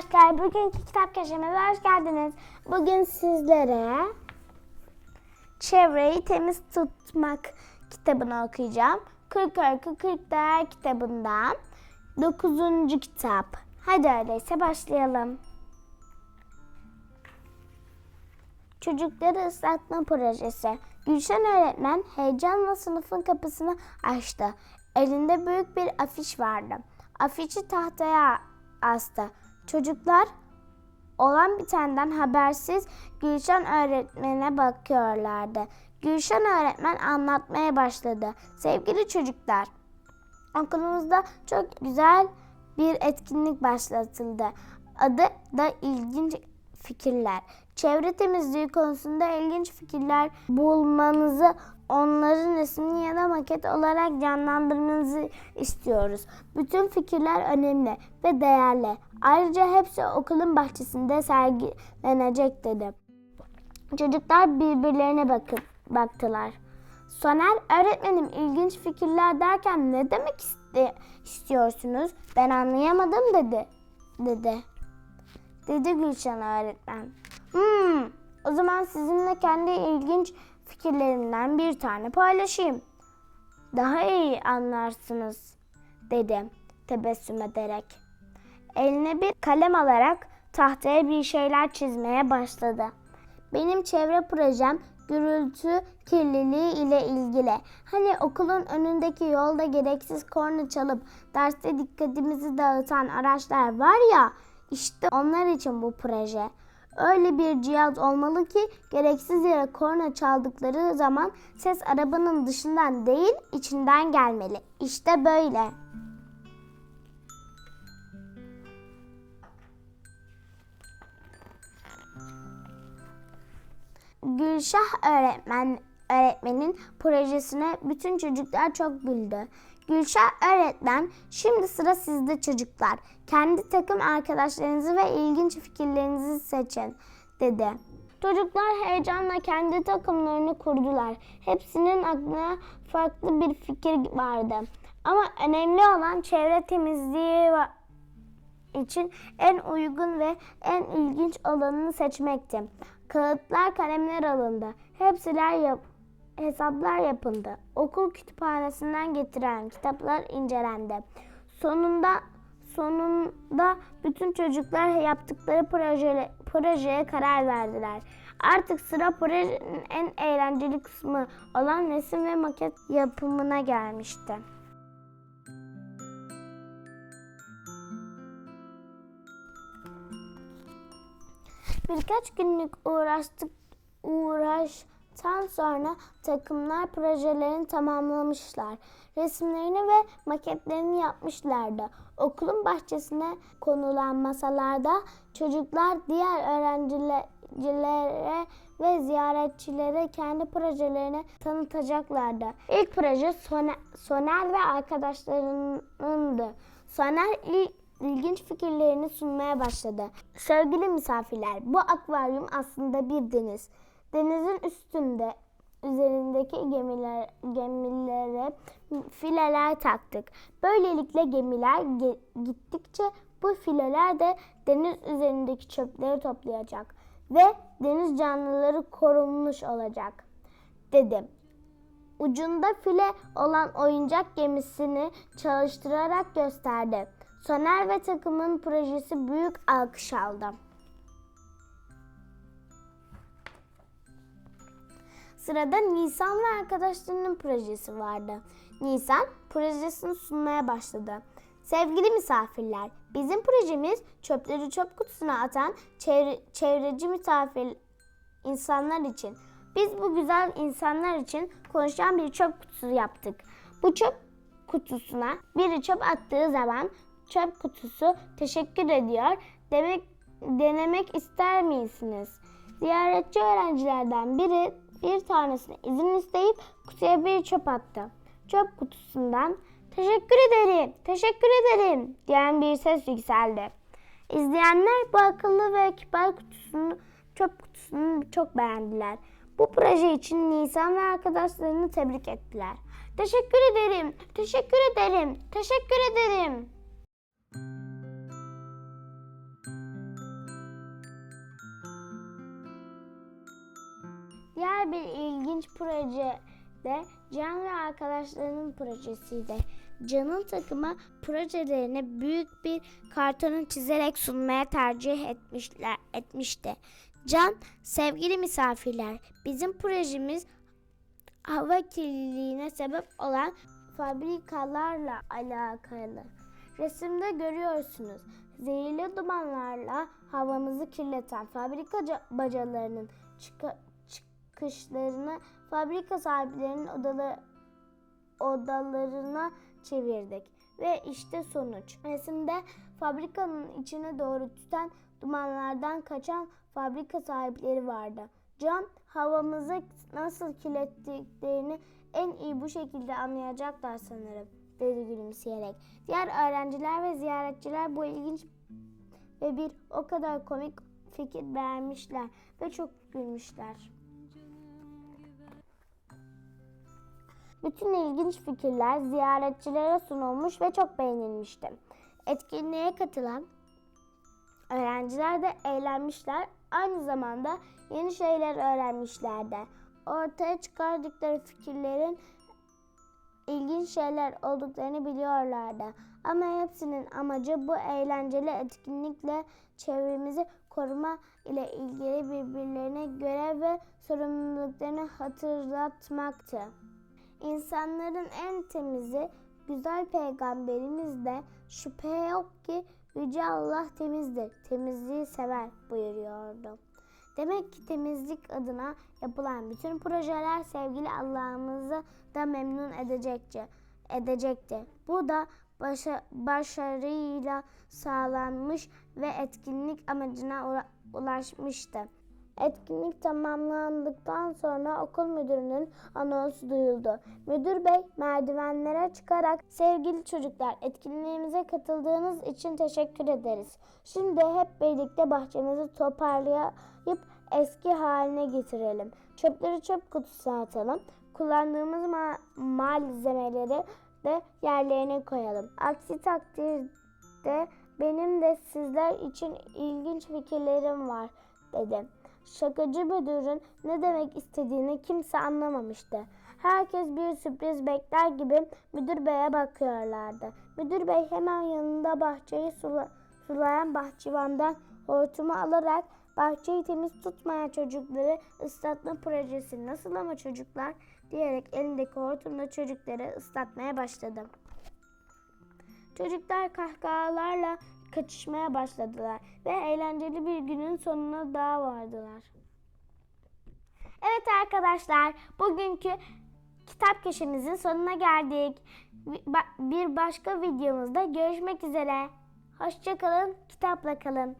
arkadaşlar. Bugünkü kitap köşemize hoş geldiniz. Bugün sizlere Çevreyi Temiz Tutmak kitabını okuyacağım. 40 Öykü 40 Değer kitabından 9. kitap. Hadi öyleyse başlayalım. Çocukları ıslatma projesi. Gülşen öğretmen heyecanla sınıfın kapısını açtı. Elinde büyük bir afiş vardı. Afişi tahtaya astı. Çocuklar olan bitenden habersiz Gülşen öğretmene bakıyorlardı. Gülşen öğretmen anlatmaya başladı. Sevgili çocuklar, okulumuzda çok güzel bir etkinlik başlatıldı. Adı da ilginç fikirler. Çevre temizliği konusunda ilginç fikirler bulmanızı, onların resmini ya da maket olarak canlandırmanızı istiyoruz. Bütün fikirler önemli ve değerli. Ayrıca hepsi okulun bahçesinde sergilenecek dedi. Çocuklar birbirlerine bakıp baktılar. Soner öğretmenim ilginç fikirler derken ne demek iste- istiyorsunuz? Ben anlayamadım dedi. Dedi. Dedi Gülşen öğretmen. Hmm, o zaman sizinle kendi ilginç fikirlerimden bir tane paylaşayım. Daha iyi anlarsınız dedi tebessüm ederek. Eline bir kalem alarak tahtaya bir şeyler çizmeye başladı. Benim çevre projem gürültü kirliliği ile ilgili. Hani okulun önündeki yolda gereksiz korna çalıp derste dikkatimizi dağıtan araçlar var ya, işte onlar için bu proje. Öyle bir cihaz olmalı ki gereksiz yere korna çaldıkları zaman ses arabanın dışından değil içinden gelmeli. İşte böyle. Gülşah öğretmen öğretmenin projesine bütün çocuklar çok güldü. Gülşah öğretmen, şimdi sıra sizde çocuklar. Kendi takım arkadaşlarınızı ve ilginç fikirlerinizi seçin, dedi. Çocuklar heyecanla kendi takımlarını kurdular. Hepsinin aklına farklı bir fikir vardı. Ama önemli olan çevre temizliği için en uygun ve en ilginç olanını seçmekti. Kağıtlar, kalemler alındı. Hepsiler yap hesaplar yapıldı. Okul kütüphanesinden getiren kitaplar incelendi. Sonunda sonunda bütün çocuklar yaptıkları proje, projeye karar verdiler. Artık sıra projenin en eğlenceli kısmı olan resim ve maket yapımına gelmişti. Birkaç günlük uğraştık uğraştan sonra takımlar projelerini tamamlamışlar. Resimlerini ve maketlerini yapmışlardı. Okulun bahçesine konulan masalarda çocuklar diğer öğrencilere ve ziyaretçilere kendi projelerini tanıtacaklardı. İlk proje Soner ve arkadaşlarınındı. Soner ilk ilginç fikirlerini sunmaya başladı. Sevgili misafirler, bu akvaryum aslında bir deniz. Denizin üstünde üzerindeki gemiler, gemilere fileler taktık. Böylelikle gemiler ge- gittikçe bu fileler de deniz üzerindeki çöpleri toplayacak ve deniz canlıları korunmuş olacak, dedim. Ucunda file olan oyuncak gemisini çalıştırarak gösterdi. Soner ve takımın projesi büyük alkış aldı. Sırada Nisan ve arkadaşlarının projesi vardı. Nisan projesini sunmaya başladı. Sevgili misafirler, bizim projemiz çöpleri çöp kutusuna atan çevre, çevreci misafir insanlar için. Biz bu güzel insanlar için konuşan bir çöp kutusu yaptık. Bu çöp kutusuna biri çöp attığı zaman çöp kutusu teşekkür ediyor demek denemek ister misiniz? Ziyaretçi öğrencilerden biri bir tanesine izin isteyip kutuya bir çöp attı. Çöp kutusundan teşekkür ederim, teşekkür ederim diyen bir ses yükseldi. İzleyenler bu akıllı ve kibar kutusunu, çöp kutusunu çok beğendiler. Bu proje için Nisan ve arkadaşlarını tebrik ettiler. Teşekkür ederim, teşekkür ederim, teşekkür ederim. Diğer bir ilginç proje de Can ve arkadaşlarının projesiydi. Can'ın takımı projelerini büyük bir kartonu çizerek sunmaya tercih etmişler etmişti. Can, sevgili misafirler, bizim projemiz hava kirliliğine sebep olan fabrikalarla alakalı. Resimde görüyorsunuz. Zehirli dumanlarla havamızı kirleten fabrika ca- bacalarının çıka- çıkışlarını fabrika sahiplerinin odaları odalarına çevirdik. Ve işte sonuç. Resimde fabrikanın içine doğru tüten dumanlardan kaçan fabrika sahipleri vardı. Can havamızı nasıl kirlettiklerini en iyi bu şekilde anlayacaklar sanırım dedi gülümseyerek. Diğer öğrenciler ve ziyaretçiler bu ilginç ve bir o kadar komik fikir beğenmişler ve çok gülmüşler. Bütün ilginç fikirler ziyaretçilere sunulmuş ve çok beğenilmişti. Etkinliğe katılan öğrenciler de eğlenmişler, aynı zamanda yeni şeyler öğrenmişlerdi. Ortaya çıkardıkları fikirlerin ilginç şeyler olduklarını biliyorlardı. Ama hepsinin amacı bu eğlenceli etkinlikle çevremizi koruma ile ilgili birbirlerine görev ve sorumluluklarını hatırlatmaktı. İnsanların en temizi güzel peygamberimiz de şüphe yok ki Yüce Allah temizdir, temizliği sever buyuruyordu. Demek ki temizlik adına yapılan bütün projeler sevgili Allah'ımızı da memnun edecekti. edecekti. Bu da başa, başarıyla sağlanmış ve etkinlik amacına ula- ulaşmıştı. Etkinlik tamamlandıktan sonra okul müdürünün anonsu duyuldu. Müdür bey merdivenlere çıkarak sevgili çocuklar etkinliğimize katıldığınız için teşekkür ederiz. Şimdi hep birlikte bahçemizi toparlayıp eski haline getirelim. Çöpleri çöp kutusuna atalım. Kullandığımız ma- malzemeleri de yerlerine koyalım. Aksi takdirde benim de sizler için ilginç fikirlerim var dedi. Şakacı müdürün ne demek istediğini kimse anlamamıştı. Herkes bir sürpriz bekler gibi müdür beye bakıyorlardı. Müdür bey hemen yanında bahçeyi sula- sulayan bahçıvandan hortumu alarak bahçeyi temiz tutmayan çocukları ıslatma projesi nasıl ama çocuklar diyerek elindeki hortumla çocukları ıslatmaya başladı. Çocuklar kahkahalarla kaçışmaya başladılar ve eğlenceli bir günün sonuna daha vardılar. Evet arkadaşlar, bugünkü kitap köşemizin sonuna geldik. Bir başka videomuzda görüşmek üzere. Hoşçakalın, kitapla kalın.